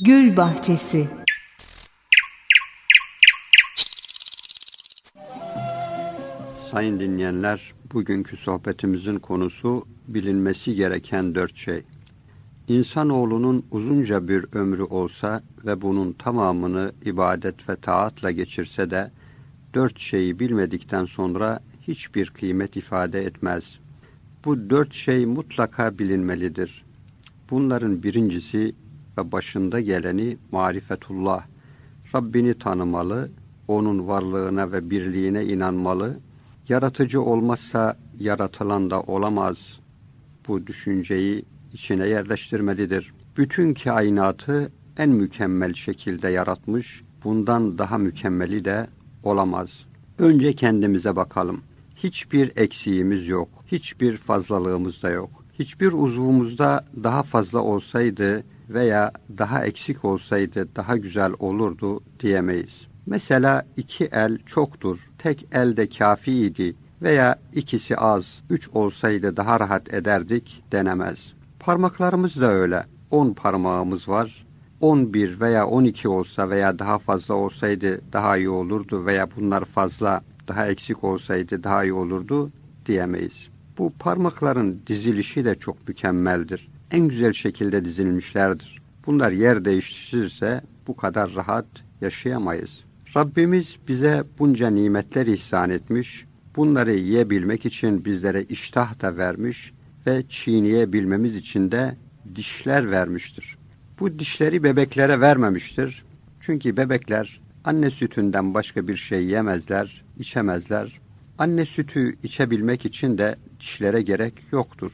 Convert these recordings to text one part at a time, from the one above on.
Gül Bahçesi Sayın dinleyenler, bugünkü sohbetimizin konusu bilinmesi gereken dört şey. İnsanoğlunun uzunca bir ömrü olsa ve bunun tamamını ibadet ve taatla geçirse de dört şeyi bilmedikten sonra hiçbir kıymet ifade etmez. Bu dört şey mutlaka bilinmelidir. Bunların birincisi ve başında geleni marifetullah. Rabbini tanımalı, onun varlığına ve birliğine inanmalı, yaratıcı olmazsa yaratılan da olamaz. Bu düşünceyi içine yerleştirmelidir. Bütün kainatı en mükemmel şekilde yaratmış, bundan daha mükemmeli de olamaz. Önce kendimize bakalım. Hiçbir eksiğimiz yok, hiçbir fazlalığımız da yok. Hiçbir uzvumuzda daha fazla olsaydı veya daha eksik olsaydı daha güzel olurdu diyemeyiz. Mesela iki el çoktur, tek el de kafiydi veya ikisi az, üç olsaydı daha rahat ederdik denemez. Parmaklarımız da öyle. On parmağımız var. 11 veya 12 olsa veya daha fazla olsaydı daha iyi olurdu veya bunlar fazla daha eksik olsaydı daha iyi olurdu diyemeyiz. Bu parmakların dizilişi de çok mükemmeldir. En güzel şekilde dizilmişlerdir. Bunlar yer değiştirirse bu kadar rahat yaşayamayız. Rabbimiz bize bunca nimetler ihsan etmiş. Bunları yiyebilmek için bizlere iştah da vermiş ve çiğneyebilmemiz için de dişler vermiştir. Bu dişleri bebeklere vermemiştir. Çünkü bebekler anne sütünden başka bir şey yemezler, içemezler. Anne sütü içebilmek için de dişlere gerek yoktur.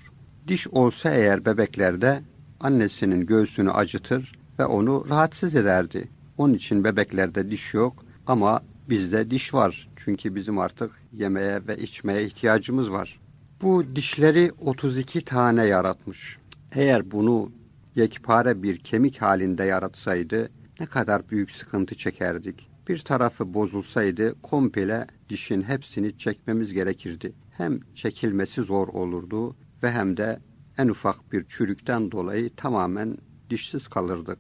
Diş olsa eğer bebeklerde annesinin göğsünü acıtır ve onu rahatsız ederdi. Onun için bebeklerde diş yok ama bizde diş var. Çünkü bizim artık yemeye ve içmeye ihtiyacımız var. Bu dişleri 32 tane yaratmış. Eğer bunu yekpare bir kemik halinde yaratsaydı ne kadar büyük sıkıntı çekerdik. Bir tarafı bozulsaydı komple dişin hepsini çekmemiz gerekirdi. Hem çekilmesi zor olurdu ve hem de en ufak bir çürükten dolayı tamamen dişsiz kalırdık.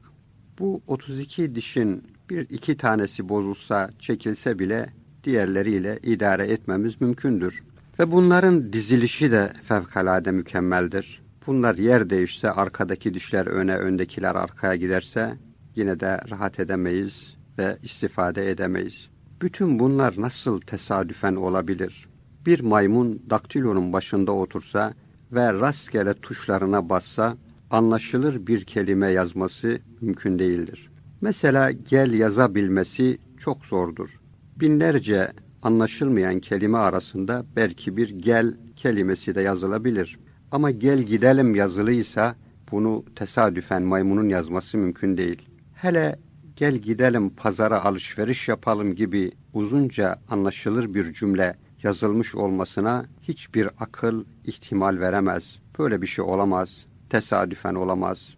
Bu 32 dişin bir iki tanesi bozulsa, çekilse bile diğerleriyle idare etmemiz mümkündür. Ve bunların dizilişi de fevkalade mükemmeldir. Bunlar yer değişse arkadaki dişler öne, öndekiler arkaya giderse yine de rahat edemeyiz ve istifade edemeyiz. Bütün bunlar nasıl tesadüfen olabilir? Bir maymun daktilonun başında otursa ve rastgele tuşlarına bassa anlaşılır bir kelime yazması mümkün değildir. Mesela gel yazabilmesi çok zordur. Binlerce anlaşılmayan kelime arasında belki bir gel kelimesi de yazılabilir. Ama gel gidelim yazılıysa bunu tesadüfen maymunun yazması mümkün değil. Hele gel gidelim pazara alışveriş yapalım gibi uzunca anlaşılır bir cümle yazılmış olmasına hiçbir akıl ihtimal veremez. Böyle bir şey olamaz, tesadüfen olamaz.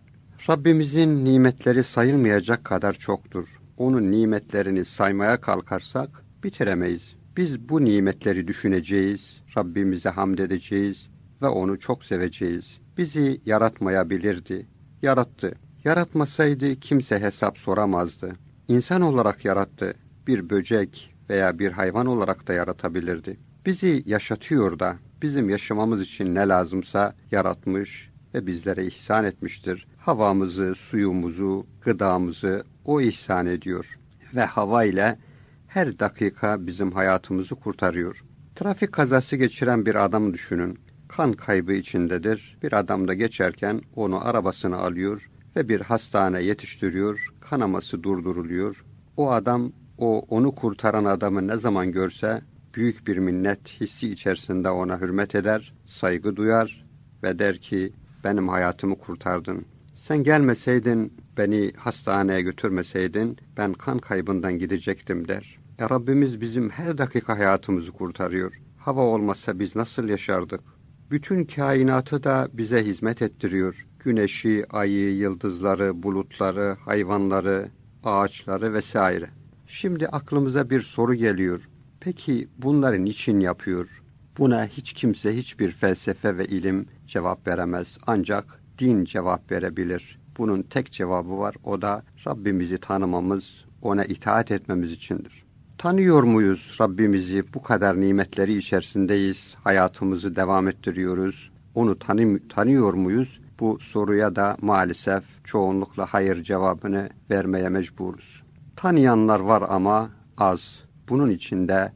Rabbimizin nimetleri sayılmayacak kadar çoktur. Onun nimetlerini saymaya kalkarsak bitiremeyiz. Biz bu nimetleri düşüneceğiz, Rabbimize hamd edeceğiz ve onu çok seveceğiz. Bizi yaratmayabilirdi. Yarattı. Yaratmasaydı kimse hesap soramazdı. İnsan olarak yarattı. Bir böcek veya bir hayvan olarak da yaratabilirdi. Bizi yaşatıyor da bizim yaşamamız için ne lazımsa yaratmış ve bizlere ihsan etmiştir. Havamızı, suyumuzu, gıdamızı o ihsan ediyor. Ve hava ile her dakika bizim hayatımızı kurtarıyor. Trafik kazası geçiren bir adam düşünün. Kan kaybı içindedir. Bir adam da geçerken onu arabasına alıyor ve bir hastane yetiştiriyor. Kanaması durduruluyor. O adam o onu kurtaran adamı ne zaman görse büyük bir minnet hissi içerisinde ona hürmet eder, saygı duyar ve der ki benim hayatımı kurtardın. Sen gelmeseydin, beni hastaneye götürmeseydin ben kan kaybından gidecektim der. E Rabbimiz bizim her dakika hayatımızı kurtarıyor. Hava olmazsa biz nasıl yaşardık? Bütün kainatı da bize hizmet ettiriyor. Güneşi, ayı, yıldızları, bulutları, hayvanları, ağaçları vesaire. Şimdi aklımıza bir soru geliyor. Peki bunları niçin yapıyor? Buna hiç kimse hiçbir felsefe ve ilim cevap veremez. Ancak din cevap verebilir. Bunun tek cevabı var. O da Rabbimizi tanımamız, ona itaat etmemiz içindir. Tanıyor muyuz Rabbimizi? Bu kadar nimetleri içerisindeyiz. Hayatımızı devam ettiriyoruz. Onu tanı tanıyor muyuz? Bu soruya da maalesef çoğunlukla hayır cevabını vermeye mecburuz. Tanıyanlar var ama az. Bunun içinde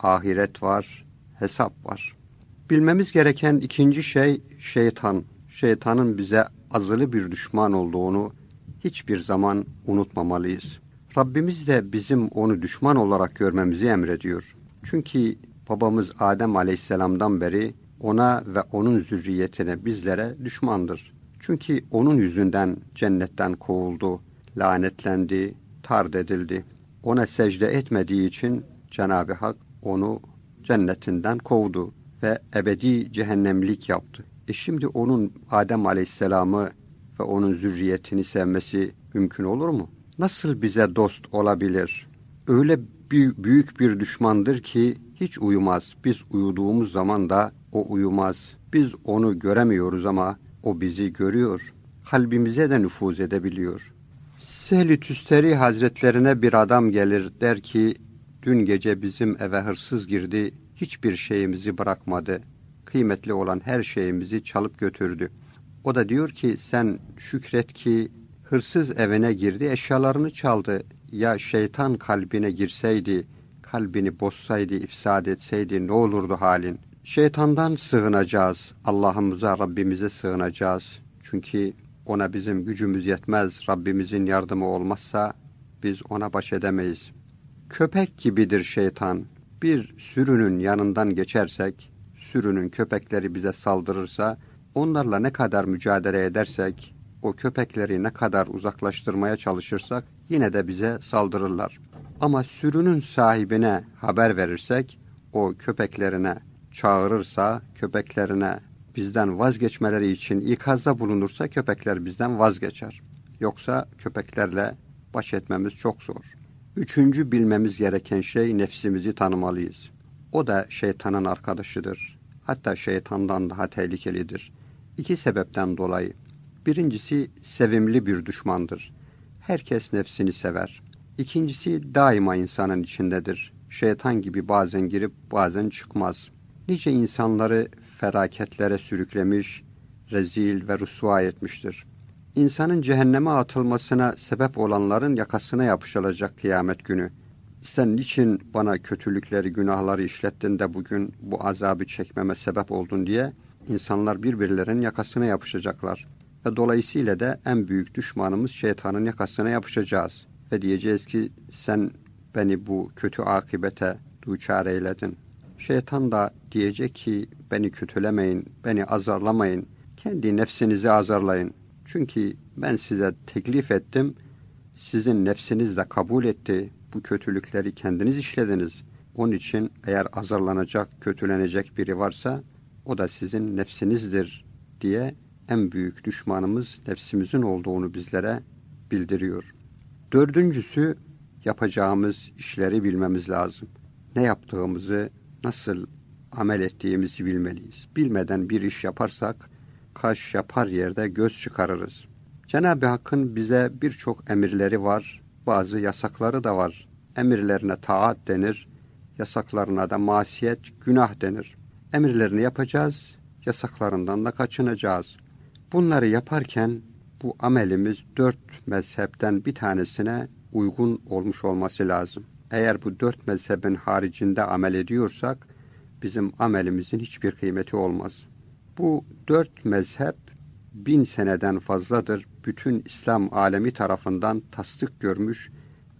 ahiret var, hesap var. Bilmemiz gereken ikinci şey şeytan. Şeytanın bize azılı bir düşman olduğunu hiçbir zaman unutmamalıyız. Rabbimiz de bizim onu düşman olarak görmemizi emrediyor. Çünkü babamız Adem Aleyhisselam'dan beri ona ve onun zürriyetine bizlere düşmandır. Çünkü onun yüzünden cennetten kovuldu, lanetlendi, tard edildi. Ona secde etmediği için Cenab-ı Hak onu cennetinden kovdu ve ebedi cehennemlik yaptı. E şimdi onun Adem Aleyhisselam'ı ve onun zürriyetini sevmesi mümkün olur mu? Nasıl bize dost olabilir? Öyle büyük bir düşmandır ki hiç uyumaz. Biz uyuduğumuz zaman da o uyumaz. Biz onu göremiyoruz ama o bizi görüyor. Kalbimize de nüfuz edebiliyor. Sehl-i Tüsteri Hazretlerine bir adam gelir der ki dün gece bizim eve hırsız girdi hiçbir şeyimizi bırakmadı. Kıymetli olan her şeyimizi çalıp götürdü. O da diyor ki sen şükret ki hırsız evine girdi eşyalarını çaldı. Ya şeytan kalbine girseydi, kalbini bozsaydı, ifsad etseydi ne olurdu halin? Şeytandan sığınacağız. Allah'ımıza, Rabbimize sığınacağız. Çünkü ona bizim gücümüz yetmez. Rabbimizin yardımı olmazsa biz ona baş edemeyiz. Köpek gibidir şeytan. Bir sürünün yanından geçersek, sürünün köpekleri bize saldırırsa, onlarla ne kadar mücadele edersek, o köpekleri ne kadar uzaklaştırmaya çalışırsak yine de bize saldırırlar. Ama sürünün sahibine haber verirsek, o köpeklerine çağırırsa, köpeklerine bizden vazgeçmeleri için ikazda bulunursa köpekler bizden vazgeçer. Yoksa köpeklerle baş etmemiz çok zor. Üçüncü bilmemiz gereken şey nefsimizi tanımalıyız. O da şeytanın arkadaşıdır. Hatta şeytandan daha tehlikelidir. İki sebepten dolayı. Birincisi sevimli bir düşmandır. Herkes nefsini sever. İkincisi daima insanın içindedir. Şeytan gibi bazen girip bazen çıkmaz. Nice insanları felaketlere sürüklemiş, rezil ve rüsva etmiştir. İnsanın cehenneme atılmasına sebep olanların yakasına yapışılacak kıyamet günü. Sen niçin bana kötülükleri, günahları işlettin de bugün bu azabı çekmeme sebep oldun diye insanlar birbirlerinin yakasına yapışacaklar. Ve dolayısıyla da en büyük düşmanımız şeytanın yakasına yapışacağız. Ve diyeceğiz ki sen beni bu kötü akibete duçar eyledin. Şeytan da diyecek ki beni kötülemeyin, beni azarlamayın, kendi nefsinizi azarlayın. Çünkü ben size teklif ettim, sizin nefsiniz de kabul etti. Bu kötülükleri kendiniz işlediniz. Onun için eğer azarlanacak, kötülenecek biri varsa o da sizin nefsinizdir diye en büyük düşmanımız nefsimizin olduğunu bizlere bildiriyor. Dördüncüsü yapacağımız işleri bilmemiz lazım. Ne yaptığımızı, nasıl amel ettiğimizi bilmeliyiz. Bilmeden bir iş yaparsak kaş yapar yerde göz çıkarırız. Cenab-ı Hakk'ın bize birçok emirleri var, bazı yasakları da var. Emirlerine taat denir, yasaklarına da masiyet, günah denir. Emirlerini yapacağız, yasaklarından da kaçınacağız. Bunları yaparken bu amelimiz dört mezhepten bir tanesine uygun olmuş olması lazım. Eğer bu dört mezhebin haricinde amel ediyorsak, bizim amelimizin hiçbir kıymeti olmaz. Bu dört mezhep bin seneden fazladır bütün İslam alemi tarafından tasdik görmüş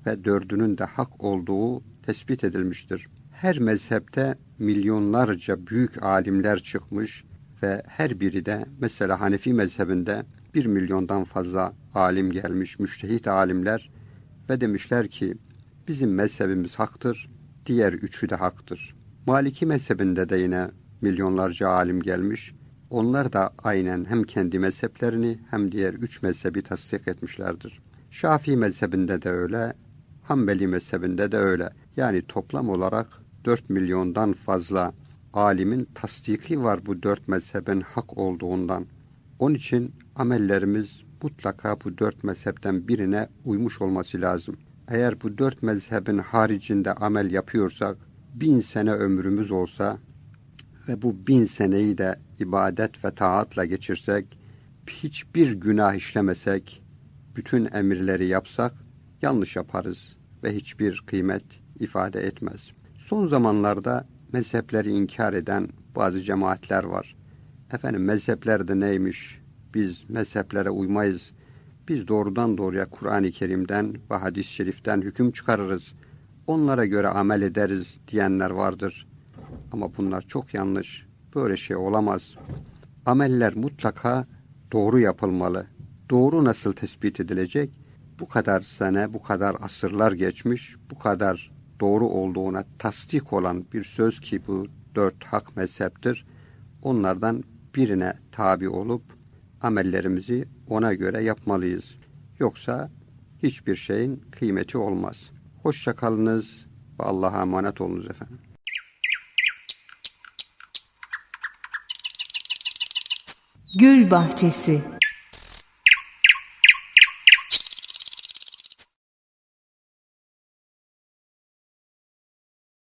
ve dördünün de hak olduğu tespit edilmiştir. Her mezhepte milyonlarca büyük alimler çıkmış ve her biri de mesela Hanefi mezhebinde bir milyondan fazla alim gelmiş, müştehit alimler ve demişler ki bizim mezhebimiz haktır, diğer üçü de haktır. Maliki mezhebinde de yine milyonlarca alim gelmiş. Onlar da aynen hem kendi mezheplerini hem diğer üç mezhebi tasdik etmişlerdir. Şafii mezhebinde de öyle, Hanbeli mezhebinde de öyle. Yani toplam olarak 4 milyondan fazla alimin tasdiki var bu dört mezhebin hak olduğundan. Onun için amellerimiz mutlaka bu dört mezhepten birine uymuş olması lazım. Eğer bu dört mezhebin haricinde amel yapıyorsak, bin sene ömrümüz olsa ve bu bin seneyi de ibadet ve taatla geçirsek, hiçbir günah işlemesek, bütün emirleri yapsak, yanlış yaparız ve hiçbir kıymet ifade etmez. Son zamanlarda mezhepleri inkar eden bazı cemaatler var. Efendim mezhepler de neymiş? Biz mezheplere uymayız. Biz doğrudan doğruya Kur'an-ı Kerim'den ve hadis-i şeriften hüküm çıkarırız. Onlara göre amel ederiz diyenler vardır. Ama bunlar çok yanlış. Böyle şey olamaz. Ameller mutlaka doğru yapılmalı. Doğru nasıl tespit edilecek? Bu kadar sene, bu kadar asırlar geçmiş, bu kadar doğru olduğuna tasdik olan bir söz ki bu dört hak mezheptir. Onlardan birine tabi olup amellerimizi ona göre yapmalıyız. Yoksa hiçbir şeyin kıymeti olmaz. Hoşça kalınız ve Allah'a emanet olunuz efendim. Gül Bahçesi